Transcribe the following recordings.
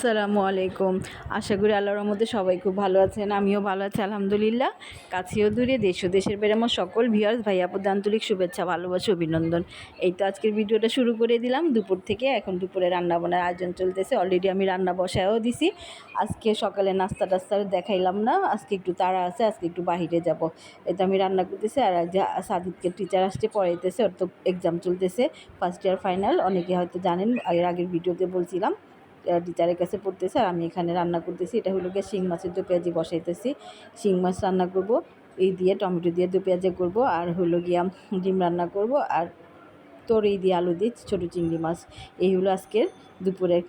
আসসালামু আলাইকুম। আশা করি আল্লাহর রহমতে সবাই খুব ভালো আছেন, আমিও ভালো আছি, আলহামদুলিল্লাহ। কাছেও দূরে দেশ ও দেশের বেড়ে আমার সকল ভাই আপুদের আন্তরিক শুভেচ্ছা, ভালোবাসা, অভিনন্দন। এই তো আজকের ভিডিওটা শুরু করে দিলাম। দুপুর থেকে এখন দুপুরে রান্না বান্নার আয়োজন চলতেছে। অলরেডি আমি রান্না বসায়ও দিছি। আজকে সকালে নাস্তা টাস্তা দেখাইলাম না। আজকে একটু তাড়া আছে, আজকে একটু বাহিরে যাব। তো আমি রান্না করতেছি আর যে সাদিককে টিচার আসছে, পড়াইতেছে, ওর তো এক্সাম চলতেছে ফার্স্ট ইয়ার ফাইনাল অনেকে হয়তো জানেন, এর আগের ভিডিওতে বলছিলাম। টিচারের কাছে পড়তেছে আর আমি এখানে রান্না করতেছি। এটা হলো গিয়ে শিং মাছের দু পেঁয়াজি বসাইতেছি। শিং মাছ রান্না করব, এই দিয়ে টমেটো দিয়ে দু পেঁয়াজি করব আর হলো গিয়া ডিম রান্না করব আর তরই দিয়ে আলু দিয়ে ছোটো চিংড়ি মাছ। এই হলো আজকের দুপুরের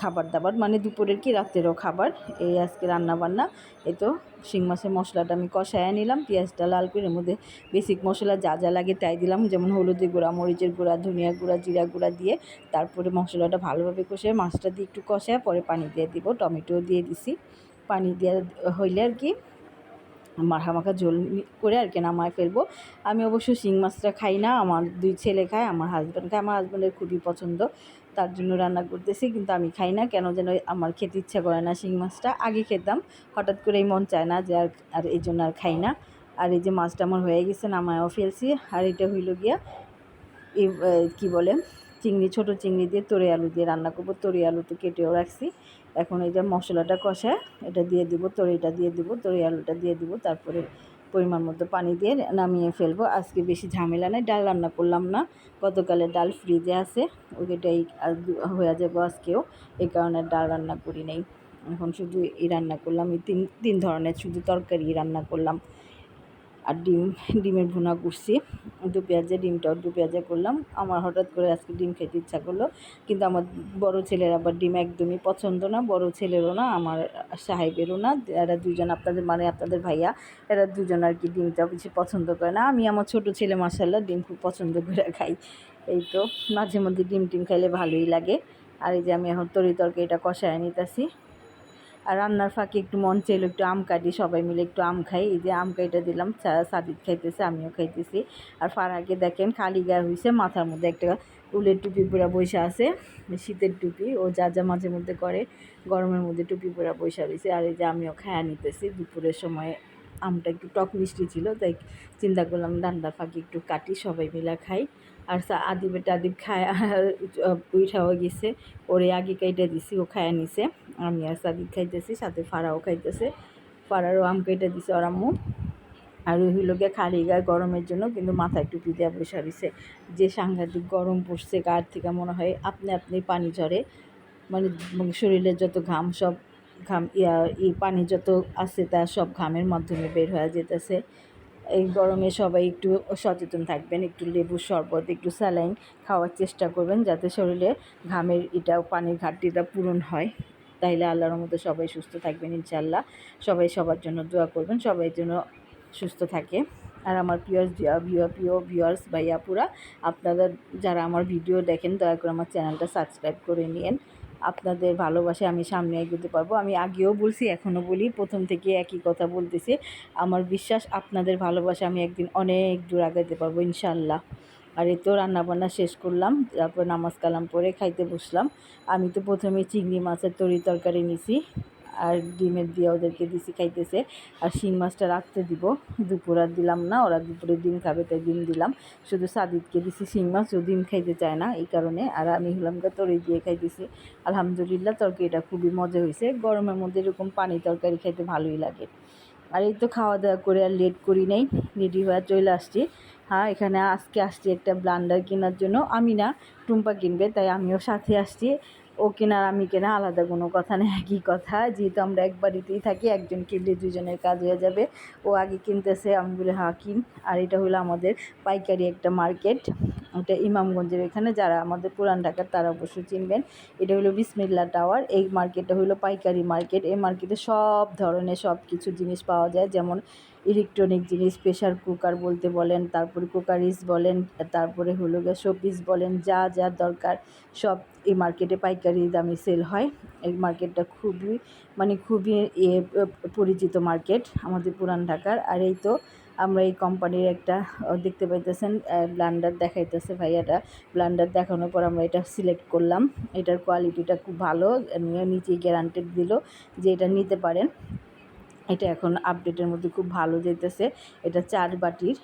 খাবার দাবার মানে দুপুরের কি রাত্রেরও খাবার, এই আজকে রান্না বান্না এই তো শিং মাছের মশলাটা আমি কষায় নিলাম, পেঁয়াজটা লাল করে মধ্যে বেসিক মশলা যা যা লাগে তাই দিলাম, যেমন হলুদের গুঁড়া, মরিচের গুঁড়া, ধনিয়া গুঁড়া, জিরা গুঁড়া দিয়ে তারপরে মশলাটা ভালোভাবে কষে মাছটা দিয়ে একটু কষায় পরে পানি দিয়ে দিব টমেটো দিয়ে দিছি। পানি দেওয়া হইলে আর কি মাখা মাখা ঝোল করে আর কি নামায় ফেলব। আমি অবশ্য শিং মাছটা খাই না, আমার দুই ছেলে খায়, আমার হাজব্যান্ড খায়। আমার হাজব্যান্ডের খুবই পছন্দ, তার জন্য রান্না করতেছি, কিন্তু আমি খাই না। কেন যেন আমার খেতে ইচ্ছা করে না শিং মাছটা। আগে খেতাম, হঠাৎ করেই মন চায় না যে আর আর এই জন্য আর খাই না। আর এই যে মাছটা আমার হয়ে গেছে, নামায়ও ফেলছি। আর এটা হইল গিয়া কী বলে চিংড়ি, ছোটো চিংড়ি দিয়ে তরি আলু দিয়ে রান্না করব। তরি আলু তো কেটেও রাখছি। এখন এই যে মশলাটা কষায় এটা দিয়ে দিব, তরিটা দিয়ে দিব, তরি আলুটা দিয়ে দিব, তারপরে পরিমাণ মতো পানি দিয়ে নামিয়ে ফেলব। আজকে বেশি ঝামেলা নেই, ডাল রান্না করলাম না। গতকালের ডাল ফ্রিজে আছে, ওইটাই হয়ে যাব আজকেও। এই কারণে ডাল রান্না করি নেই। এখন শুধু এই রান্না করলাম, এই তিন তিন ধরনের শুধু তরকারি রান্না করলাম। আর ডিম, ডিমের ভুনা করছি। দু পেঁয়াজে ডিমটাও দু পেঁয়াজে করলাম। আমার হঠাৎ করে আজকে ডিম খেতে ইচ্ছা করল। কিন্তু আমার বড় ছেলের আবার ডিম একদমই পছন্দ না। বড় ছেলেরও না, আমার সাহেবেরও না। এরা দুজন আপনাদের মানে আপনাদের ভাইয়া, এরা দুজন আর কি ডিমটা বেশি পছন্দ করে না। আমি আমার ছোট ছেলে মাসাল্লাহ ডিম খুব পছন্দ করে খাই। এই তো, মাঝে মধ্যে ডিম টিম খাইলে ভালোই লাগে। আর এই যে আমি এখন তরি তরকারিটা কষায় নিতেছি। আর রান্নার ফাঁকে একটু মন চাইলো একটু আম কাটি, সবাই মিলে একটু আম খাই। এই যে আম কাইটা দিলাম সাদিক খাইতেছে, আমিও খাইতেছি। আর ফারাকে দেখেন খালি গায়ে হয়েছে মাথার মধ্যে একটা উলের টুপি পুরা বৈশা আছে, শীতের টুপি। ও যা যা মাঝে মধ্যে করে, গরমের মধ্যে টুপি পুরা বৈশা রয়েছে আর এই যে আমিও খায়া নিতেছি, দুপুরের সময় আমটা একটু টক মিষ্টি ছিল, তাই চিন্তা করলাম রান্নার ফাঁকে একটু কাটি, সবাই মিলে খাই। আর আদিবে টাদিব খায় উঠাও গেছে। ওরে আগে কাইটা দিছি, ও খায়া নিছে। আমি আর সাদিক খাইতেছি, সাথে ফাড়াও খাইতেছে। ফাড়ারও আম কেটে দিছে ওর আম্মু। আর ওই গিয়ে খালি গায়ে গরমের জন্য, কিন্তু মাথায় টুপি দেওয়া বসে রয়েছে যে সাংঘাতিক গরম পড়ছে, গার থেকে মনে হয় আপনি আপনি পানি ঝরে। মানে শরীরের যত ঘাম, সব ঘাম এই পানি যত আছে তা সব ঘামের মাধ্যমে বের হয়ে যেতেছে। এই গরমে সবাই একটু সচেতন থাকবেন, একটু লেবুর শরবত, একটু স্যালাইন খাওয়ার চেষ্টা করবেন যাতে শরীরে ঘামের এটা পানির ঘাটতিটা পূরণ হয়। তাইলে আল্লাহর মতো সবাই সুস্থ থাকবেন ইনশাল্লাহ সবাই সবার জন্য দোয়া করবেন, সবাই জন্য সুস্থ থাকে। আর আমার প্রিয় প্রিয় প্রিয় ভিউয়ার্স, ভাইয়াপুরা, আপনাদের যারা আমার ভিডিও দেখেন, দয়া করে আমার চ্যানেলটা সাবস্ক্রাইব করে নিন আপনাদের ভালোবাসে আমি সামনে এগোতে পারব। আমি আগেও বলছি, এখনও বলি, প্রথম থেকে একই কথা বলতেছি। আমার বিশ্বাস, আপনাদের ভালোবাসে আমি একদিন অনেক দূর আগাইতে পারব ইনশাল্লাহ আর এ তো রান্নাবান্না শেষ করলাম, তারপর নামাজ কালাম পরে খাইতে বসলাম। আমি তো প্রথমে চিংড়ি মাছের তরি তরকারি নিছি। আর ডিমের দিয়ে ওদেরকে দিছি খাইতেছে। আর শিং মাছটা রাখতে দিব। দুপুর আর দিলাম না, ওরা দুপুরে ডিম খাবে, তাই ডিম দিলাম। শুধু সাদিদকে দিছি শিং মাছ, ও ডিম খাইতে চায় না এই কারণে। আর আমি হলাম গা তরি দিয়ে খাইতেছি। আলহামদুলিল্লাহ, তরকারিটা খুবই মজা হয়েছে। গরমের মধ্যে এরকম পানি তরকারি খাইতে ভালোই লাগে। আর এই তো খাওয়া দাওয়া করে আর লেট করি নাই, রেডি হয়ে চলে আসছি। হ্যাঁ এখানে আজকে আসছি একটা ব্লান্ডার কেনার জন্য। আমি না টুম্পা কিনবে, তাই আমিও সাথে আসছি। ও কেনা আমি কেনা আলাদা কোনো কথা নেই একই কথা। যেহেতু আমরা এক বাড়িতেই থাকি, একজন কিনলে দুজনের কাজ হয়ে যাবে। ও আগে কিনতেছে, আমি বলে হ্যাঁ কিন। আর এটা হলো আমাদের পাইকারি একটা মার্কেট। এটা ইমামগঞ্জের এখানে, যারা আমাদের পুরান ঢাকার, তারা অবশ্যই চিনবেন। এটা হলো বিসমিল্লা টাওয়ার। এই মার্কেটটা হলো পাইকারি মার্কেট। এই মার্কেটে সব ধরনের সব কিছু জিনিস পাওয়া যায়। যেমন ইলেকট্রনিক জিনিস প্রেশার কুকার বলতে বলেন, তারপরে কুকারিস বলেন, তারপরে হলো গিয়ে শোপিস বলেন, যা যা দরকার, সব এই মার্কেটে পাইকারি দামে সেল হয়। এই মার্কেটটা খুবই মানে খুবই পরিচিত মার্কেট আমাদের পুরান ঢাকার। আর এই তো আমরা এই কোম্পানির একটা দেখতে পাইতেছেন ব্লান্ডার দেখাইতেছে ভাইয়াটা। ব্লান্ডার দেখানোর পর আমরা এটা সিলেক্ট করলাম। এটার কোয়ালিটিটা খুব ভালো নিচে গ্যারান্টেড দিল যে এটা নিতে পারেন। এটা এখন আপডেটের মধ্যে খুব ভালো যেতেছে এটা চার বাটির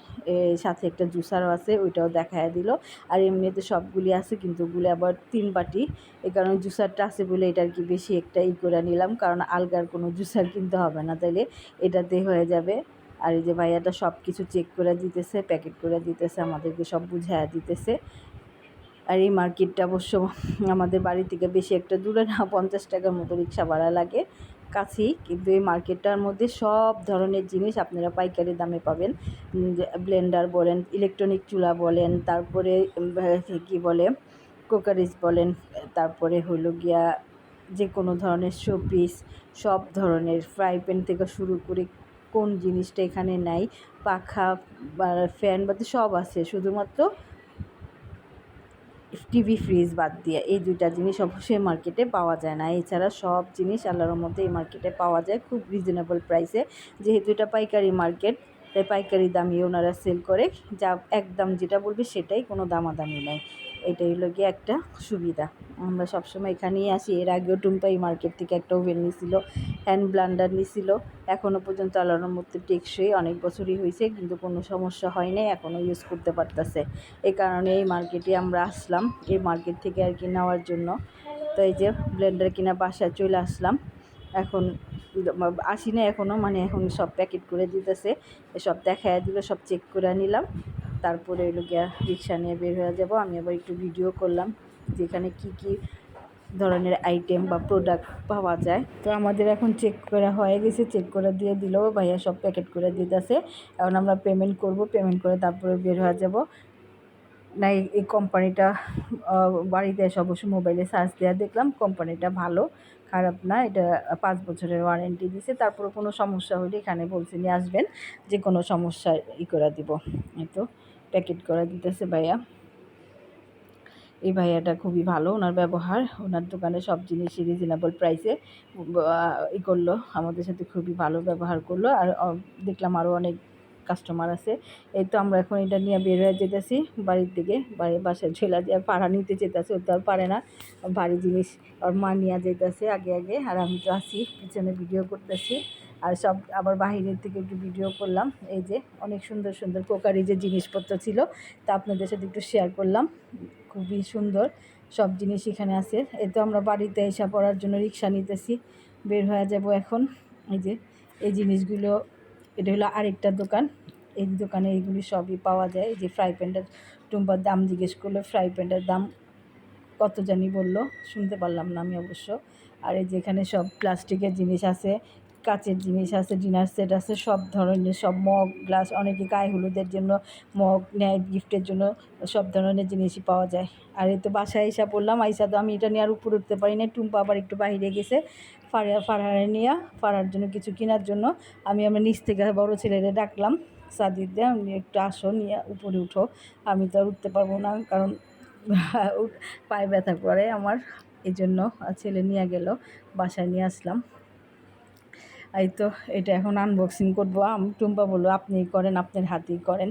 সাথে একটা জুসারও আছে, ওইটাও দেখায় দিল। আর এমনিতে সবগুলি আছে, কিন্তু ওগুলি আবার তিন বাটি। এই কারণে জুসারটা আছে বলে এটা আর কি বেশি একটা ই করে নিলাম, কারণ আলগার কোনো জুসার কিনতে হবে না তাইলে। এটাতে হয়ে যাবে। আর এই যে ভাইয়াটা সব কিছু চেক করে দিতেছে প্যাকেট করে দিতেছে, আমাদেরকে সব বুঝাইয়া দিতেছে। আর এই মার্কেটটা অবশ্য আমাদের বাড়ি থেকে বেশি একটা দূরে না, পঞ্চাশ টাকার মতো রিক্সা ভাড়া লাগে। কাছেই কিন্তু এই মার্কেটটার মধ্যে সব ধরনের জিনিস আপনারা পাইকারি দামে পাবেন। ব্লেন্ডার বলেন, ইলেকট্রনিক চুলা বলেন, তারপরে কি বলে কুকারিজ বলেন, তারপরে হলো গিয়া যে কোনো ধরনের শোপিস, সব ধরনের ফ্রাই প্যান থেকে শুরু করে কোন জিনিসটা এখানে নাই, পাখা বা ফ্যান বাতি সব আছে, শুধুমাত্র টিভি, ফ্রিজ বাদ দিয়ে এই দুইটা জিনিস অবশ্যই মার্কেটে পাওয়া যায় না। এছাড়া সব জিনিস আল্লাহর মধ্যে এই মার্কেটে পাওয়া যায় খুব রিজনেবল প্রাইসে যেহেতু এটা পাইকারি মার্কেট, তাই পাইকারি দামে ওনারা সেল করে। যা একদম যেটা বলবে সেটাই, কোনো দামাদামি নেই। এটাই হলো গিয়ে একটা সুবিধা। আমরা সবসময় এখানেই আসি। এর আগেও টুম্পা এই মার্কেট থেকে একটা ওভেন নিছিল, হ্যান্ড ব্লান্ডার নিছিল। এখনও পর্যন্ত আল্লাহর মধ্যে টেকসই, অনেক বছরই হয়েছে কিন্তু কোনো সমস্যা হয় নাই এখনও ইউজ করতে পারতেছে। এই কারণে এই মার্কেটে আমরা আসলাম। এই মার্কেট থেকে আর কি নেওয়ার জন্য। তো এই যে ব্লেন্ডার কিনা বাসায় চলে আসলাম। এখন আসি না এখনও মানে এখন সব প্যাকেট করে দিতেছে। সব দেখা দিল, সব চেক করে নিলাম। তারপরে এলো গিয়া রিক্সা নিয়ে বের হয়ে যাব। আমি আবার একটু ভিডিও করলাম যেখানে কি কি ধরনের আইটেম বা প্রোডাক্ট পাওয়া যায়। তো আমাদের এখন চেক করা হয়ে গেছে। চেক করে দিয়ে দিল, ভাইয়া সব প্যাকেট করে দিতেছে। এখন আমরা পেমেন্ট করব পেমেন্ট করে তারপরে বের হয়ে যাব। না এই- কোম্পানিটা বাড়িতে এসে অবশ্য মোবাইলে সার্চ দেওয়া দেখলাম কোম্পানিটা ভালো, খারাপ না, এটা পাঁচ বছরের ওয়ারেন্টি দিছে তারপরে কোনো সমস্যা হলে এখানে বলছে নিয়ে আসবেন, যে কোনো সমস্যা ই করে দিব। এই তো প্যাকেট করে দিতেছে ভাইয়া। এই ভাইয়াটা খুবই ভালো, ওনার ব্যবহার, ওনার দোকানে সব জিনিসই রিজনেবল প্রাইসে ই করল, আমাদের সাথে খুবই ভালো ব্যবহার করল, আর দেখলাম আরও অনেক কাস্টমার আছে। এই তো আমরা এখন এটা নিয়ে বের হয়ে যেতেছি বাড়ির দিকে। বাড়ির বাসায় ছেলা দিয়ে পাড়া নিতে যেতেছে ও তো আর পারে না। ভারী জিনিস আর মা নিয়ে যেতেছে আগে আগে। আর আমি তো আছি, পিছনে ভিডিও করতেছি। আর সব আবার বাহিরের থেকে একটু ভিডিও করলাম। এই যে অনেক সুন্দর সুন্দর কোকারি যে জিনিসপত্র ছিল, তা আপনাদের সাথে একটু শেয়ার করলাম। খুবই সুন্দর সব জিনিস এখানে আছে। এই তো আমরা বাড়িতে এসে পড়ার জন্য রিক্সা নিতেছি। বের হয়ে যাব এখন। এই যে এই জিনিসগুলো এটা হলো আরেকটা দোকান। এই দোকানে এইগুলি সবই পাওয়া যায়। যে ফ্রাই প্যানটার টুম্পার দাম জিজ্ঞেস করল ফ্রাই প্যানটার দাম কত জানি বলল। শুনতে পারলাম না আমি অবশ্য। আর এই যেখানে সব প্লাস্টিকের জিনিস আছে। কাচের জিনিস আছে ডিনার সেট আছে, সব ধরনের, সব মগ, গ্লাস, অনেকে গায়ে হলুদের জন্য মগ নেয় গিফটের জন্য, সব ধরনের জিনিসই পাওয়া যায়। আর এই তো বাসায় এসে পড়লাম, আইসা তো আমি এটা নিয়ে আর উপরে উঠতে পারি না টুম্পা আবার একটু বাইরে গেছে ফাড়া ফারহারে নিয়ে ফাড়ার জন্য কিছু কেনার জন্য আমি আমার নিচ থেকে বড় ছেলেরে ডাকলাম সাদিদ দিয়ে আপনি একটু আসো, নিয়ে উপরে উঠো, আমি তো আর উঠতে পারব না, কারণ পায়ে ব্যথা করে আমার এই জন্য ছেলে নিয়ে গেল, বাসায় নিয়ে আসলাম। এই তো, এটা এখন আনবক্সিং করব। আমি, টুম্পা বলল, আপনিই করেন, আপনার হাতেই করেন।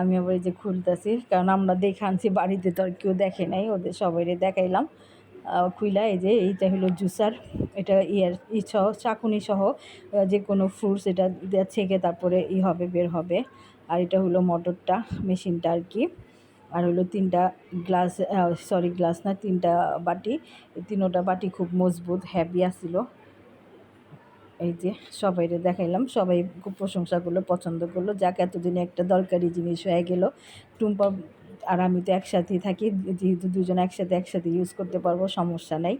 আমি আবার এই যে খুলতেছি, কারণ আমরা দেখে আনছি, বাড়িতে তো আর কেউ দেখে নাই, ওদের সবাইরে দেখাইলাম। খুইলা এই যে, এইটা হলো জুসার, এটা ইয়ার, ই সহ, চাকুনি সহ যে কোনো ফ্রুটস এটা ছেঁকে তারপরে ই হবে, বের হবে। আর এটা হলো মটরটা, মেশিনটা আর কি। আর হলো তিনটা গ্লাস সরি গ্লাস না, তিনটা বাটি তিনোটা বাটি খুব মজবুত হ্যাভি আসিল এই যে সবাইরে দেখাইলাম, সবাই খুব প্রশংসা করল পছন্দ করল যাকে এতদিনে একটা দরকারি জিনিস হয়ে গেল। টুম্পা আর আমি তো একসাথেই থাকি, যেহেতু দুজন একসাথে একসাথে ইউজ করতে পারব, সমস্যা নেই।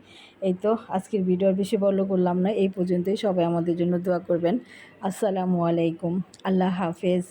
এই তো আজকের ভিডিওর বেশি বড় করলাম না, এই পর্যন্তই সবাই আমাদের জন্য দোয়া করবেন। আসসালামু আলাইকুম, আল্লাহ হাফেজ।